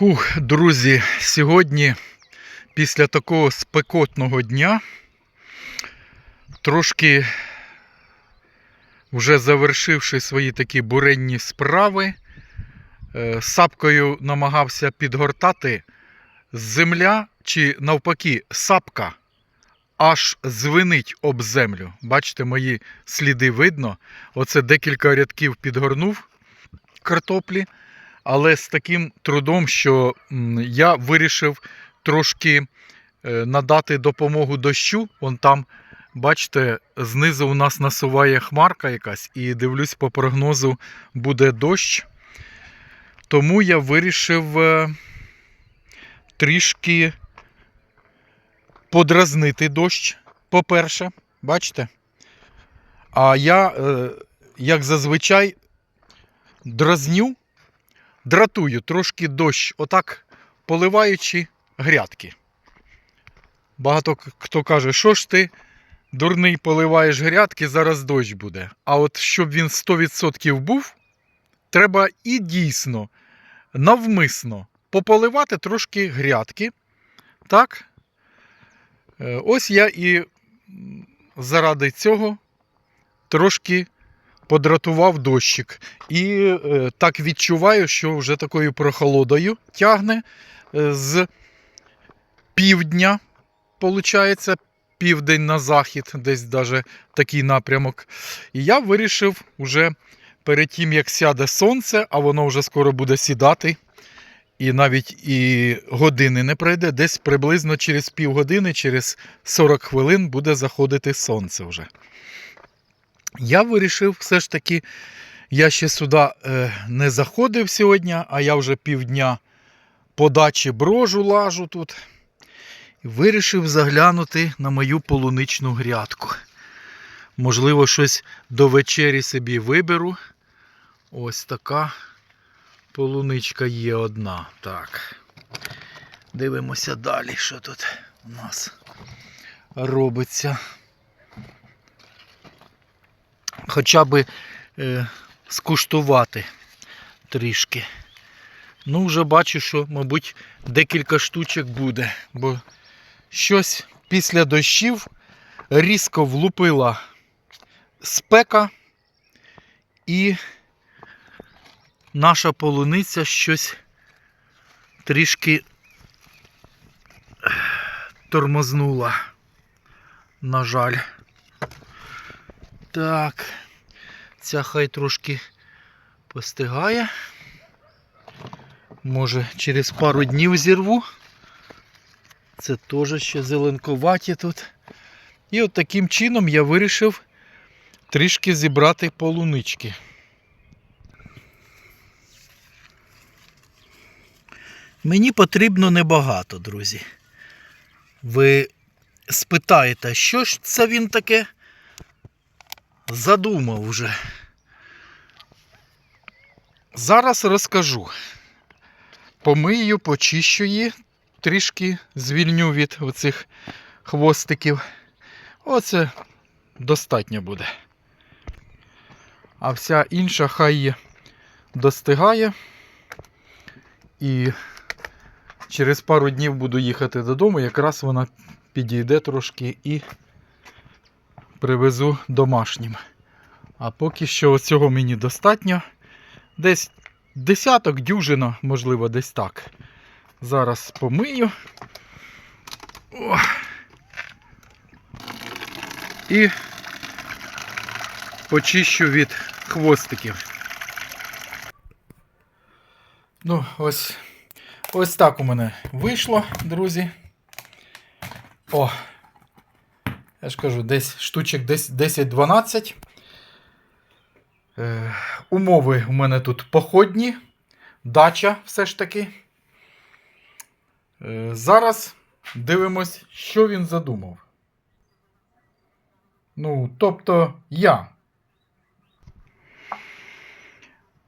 Хух, друзі, сьогодні, після такого спекотного дня, трошки вже завершивши свої такі буренні справи, е, сапкою намагався підгортати земля чи навпаки сапка аж звенить об землю. Бачите, мої сліди видно. Оце декілька рядків підгорнув картоплі але з таким трудом, що я вирішив трошки е, надати допомогу дощу. Вон там, бачите, знизу у нас насуває хмарка якась, і дивлюсь, по прогнозу буде дощ. Тому я вирішив е, трішки подразнити дощ, по-перше, бачите? А я, е, як зазвичай, дразню дратую трошки дощ, отак поливаючи грядки. Багато хто каже, що ж ти, дурний, поливаєш грядки, зараз дощ буде. А от щоб він 100% був, треба і дійсно навмисно пополивати трошки грядки. Так? Е, Ось я і заради цього трошки подратував дощик. І е, так відчуваю, що вже такою прохолодою тягне е, з півдня, виходить, південь на захід, десь даже такий напрямок. І я вирішив уже перед тим, як сяде сонце, а воно вже скоро буде сідати. І навіть і години не пройде, десь приблизно через півгодини, через 40 хвилин буде заходити сонце вже. Я вирішив все ж таки, я ще сюди е, не заходив сьогодні, а я вже півдня по дачі брожу лажу тут. Вирішив заглянути на мою полуничну грядку. Можливо, щось до вечері собі виберу. Ось така полуничка є одна. Так. Дивимося далі, що тут у нас робиться хоча б е, скуштувати трішки. Ну, вже бачу, що, мабуть, декілька штучок буде, бо щось після дощів різко влупила спека і наша полуниця щось трішки тормознула. На жаль. Так. Ця хай трошки постигає. Може через пару днів зірву. Це теж ще зеленковаті тут. І от таким чином я вирішив трішки зібрати полунички. Мені потрібно небагато, друзі. Ви спитаєте, що ж це він таке? Задумав вже. Зараз розкажу. Помию, почищу її, трішки звільню від оцих хвостиків. Оце достатньо буде. А вся інша хай її достигає. І через пару днів буду їхати додому, якраз вона підійде трошки і привезу домашнім. А поки що цього мені достатньо. Десь десяток дюжина, можливо, десь так. Зараз помию. О. І почищу від хвостиків. Ну, ось, ось так у мене вийшло, друзі. О, я ж кажу, десь штучок 10-12. Е, умови у мене тут походні. Дача все ж таки. Е, зараз дивимось, що він задумав. Ну, тобто я.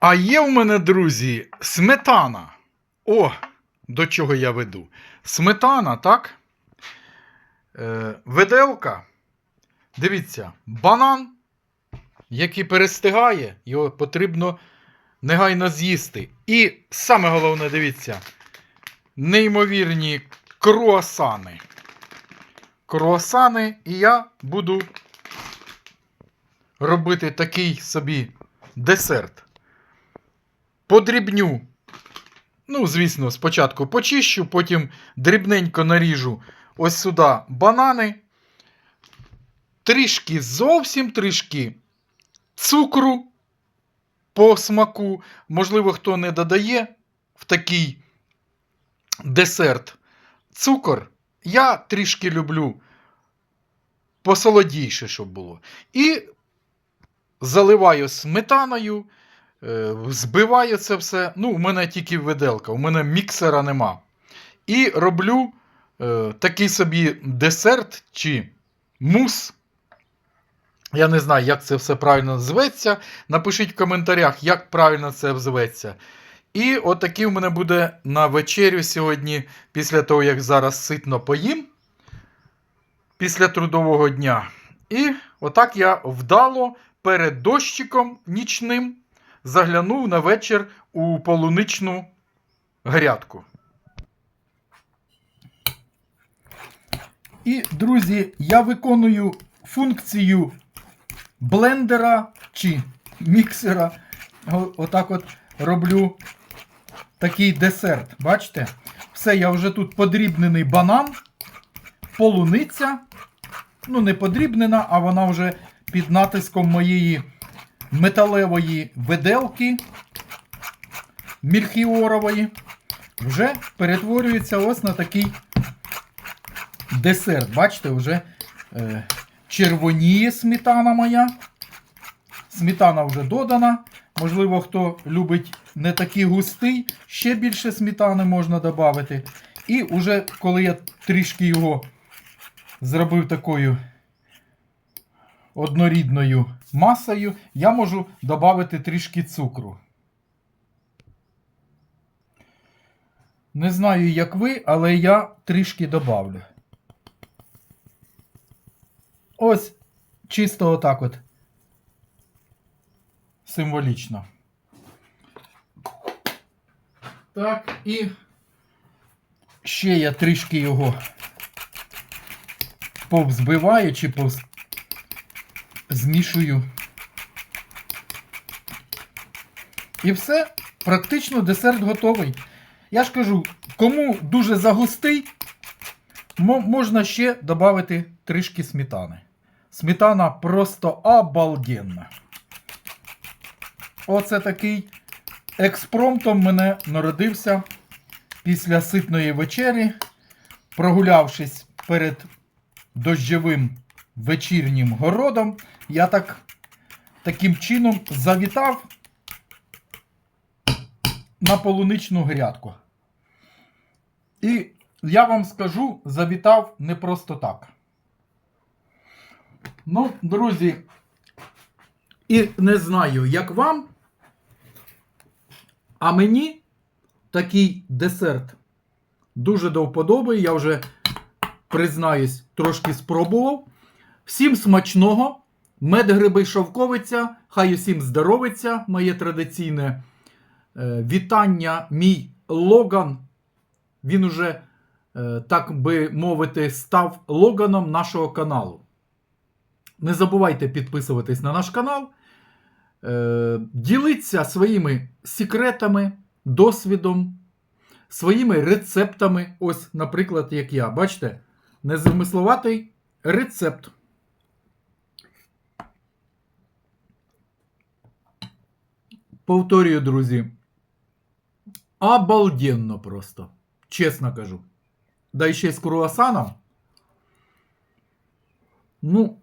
А є в мене, друзі, сметана. О, до чого я веду. Сметана, так? Е, виделка. Дивіться, банан, який перестигає, його потрібно негайно з'їсти. І саме головне, дивіться, неймовірні круасани. Круасани, і я буду робити такий собі десерт. Подрібню. Ну, звісно, спочатку почищу, потім дрібненько наріжу ось сюди банани. Трішки, зовсім трішки цукру по смаку. Можливо, хто не додає в такий десерт цукор. Я трішки люблю посолодіше, щоб було. І заливаю сметаною, е, збиваю це все. Ну, у мене тільки виделка, у мене міксера нема. І роблю е, такий собі десерт чи мус. Я не знаю, як це все правильно зветься. Напишіть в коментарях, як правильно це зветься. І отакий у мене буде на вечерю сьогодні, після того, як зараз ситно поїм. Після трудового дня. І отак я вдало перед дощиком нічним заглянув на вечір у полуничну грядку. І, друзі, я виконую функцію блендера чи міксера. Отак от роблю такий десерт. Бачите? Все, я вже тут подрібнений банан, полуниця. Ну, не подрібнена, а вона вже під натиском моєї металевої виделки мільхіорової. Вже перетворюється ось на такий десерт. Бачите, вже е, червоніє сметана моя. Сметана вже додана. Можливо, хто любить не такий густий, ще більше сметани можна додати. І вже коли я трішки його зробив такою однорідною масою, я можу додати трішки цукру. Не знаю, як ви, але я трішки добавлю. Ось чисто отак от. Символічно. Так, і ще я трішки його повзбиваю чи повз... змішую. І все, практично десерт готовий. Я ж кажу, кому дуже загустий, можна ще додати трішки сметани. Сметана просто обалденна. Оце такий експромтом мене народився після ситної вечері, прогулявшись перед дощовим вечірнім городом, я так таким чином завітав на полуничну грядку. І я вам скажу, завітав не просто так. Ну, друзі, і не знаю, як вам, а мені такий десерт дуже до вподоби. Я вже, признаюсь, трошки спробував. Всім смачного! Мед гриби шовковиця, хай усім здоровиться, моє традиційне е, вітання. Мій Логан. Він уже, е, так би мовити, став логаном нашого каналу. Не забувайте підписуватись на наш канал. Е, діліться своїми секретами, досвідом, своїми рецептами. Ось, наприклад, як я. Бачите, незамисловатий рецепт. Повторюю, друзі. Обалденно просто. Чесно кажу. Да ще й з круасаном. Ну,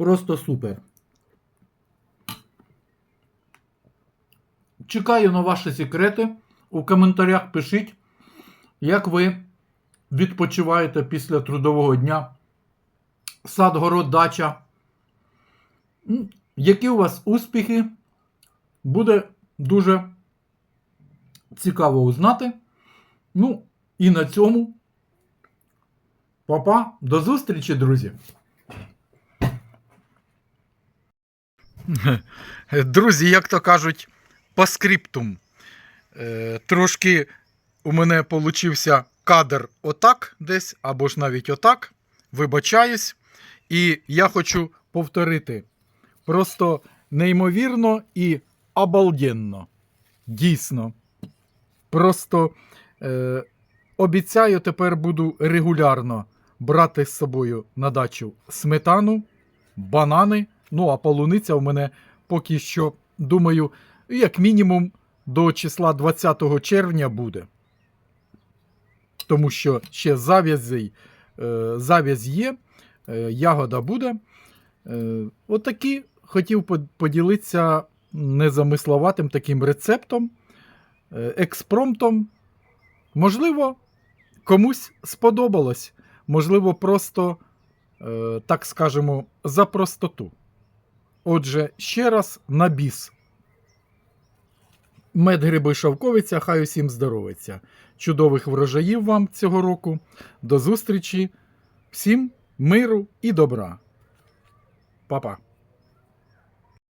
просто супер. Чекаю на ваші секрети. У коментарях пишіть, як ви відпочиваєте після трудового дня. Сад, город, дача. Які у вас успіхи? Буде дуже цікаво узнати. Ну, і на цьому. Папа, до зустрічі, друзі! Друзі, як то кажуть, по скриптум. Е, Трошки у мене получився кадр отак десь, або ж навіть отак. Вибачаюсь. І я хочу повторити. Просто неймовірно і обалденно. Дійсно. Просто е, обіцяю, тепер буду регулярно брати з собою на дачу сметану, банани. Ну, а полуниця у мене поки що, думаю, як мінімум до числа 20 червня буде. Тому що ще зав'язей, е, зав'язь є, е, ягода буде. Е, Отакі хотів поділитися незамисловатим таким рецептом, експромтом. Можливо, комусь сподобалось, можливо, просто, так скажемо, за простоту. Отже, ще раз на біс. Мед гриби шовковиця, хай усім здоровиться. Чудових врожаїв вам цього року. До зустрічі. Всім миру і добра. Па-па.